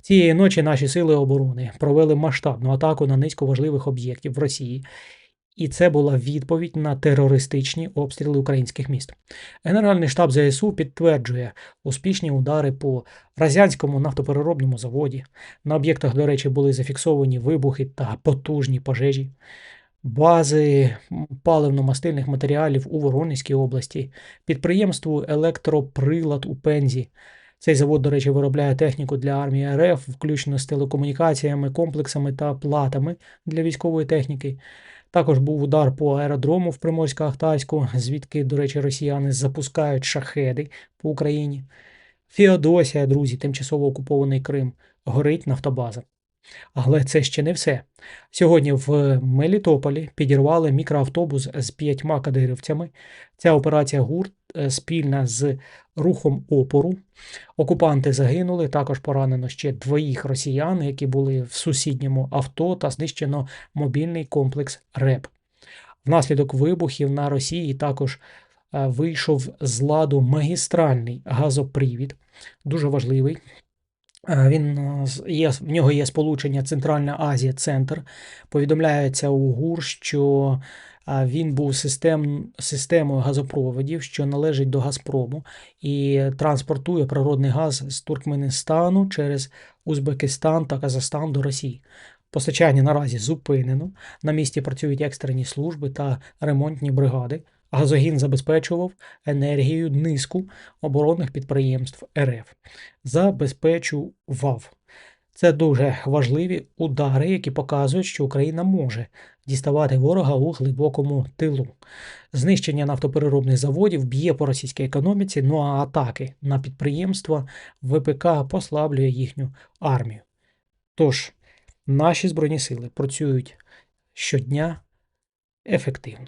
Цієї ночі наші сили оборони провели масштабну атаку на низку важливих об'єктів в Росії, і це була відповідь на терористичні обстріли українських міст. Генеральний штаб ЗСУ підтверджує успішні удари по Разянському нафтопереробному заводі. На об'єктах, до речі, були зафіксовані вибухи та потужні пожежі. Бази паливно-мастильних матеріалів у Воронезькій області, підприємству Електроприлад у Пензі. Цей завод, до речі, виробляє техніку для армії РФ, включно з телекомунікаціями, комплексами та платами для військової техніки. Також був удар по аеродрому в Приморсько-Ахтарську, звідки, до речі, росіяни запускають шахеди по Україні. Феодосія, друзі, тимчасово окупований Крим, горить нафтобаза. Але це ще не все. Сьогодні в Мелітополі підірвали мікроавтобус з п'ятьма кадирівцями. Ця операція гурт спільна з рухом опору. Окупанти загинули, також поранено ще двоїх росіян, які були в сусідньому авто, та знищено мобільний комплекс РЕП. Внаслідок вибухів на Росії також е, вийшов з ладу магістральний газопривід, дуже важливий. Е, Він е, є, в нього є сполучення Центральна Азія Центр. Повідомляється у ГУР, що він був систем, системою газопроводів, що належить до Газпрому, і транспортує природний газ з Туркменистану через Узбекистан та Казахстан до Росії. Постачання наразі зупинено. На місці працюють екстрені служби та ремонтні бригади. Газогін забезпечував енергією низку оборонних підприємств РФ. Забезпечував. Це дуже важливі удари, які показують, що Україна може діставати ворога у глибокому тилу. Знищення нафтопереробних заводів б'є по російській економіці, ну а атаки на підприємства ВПК послаблює їхню армію. Тож, наші збройні сили працюють щодня ефективно.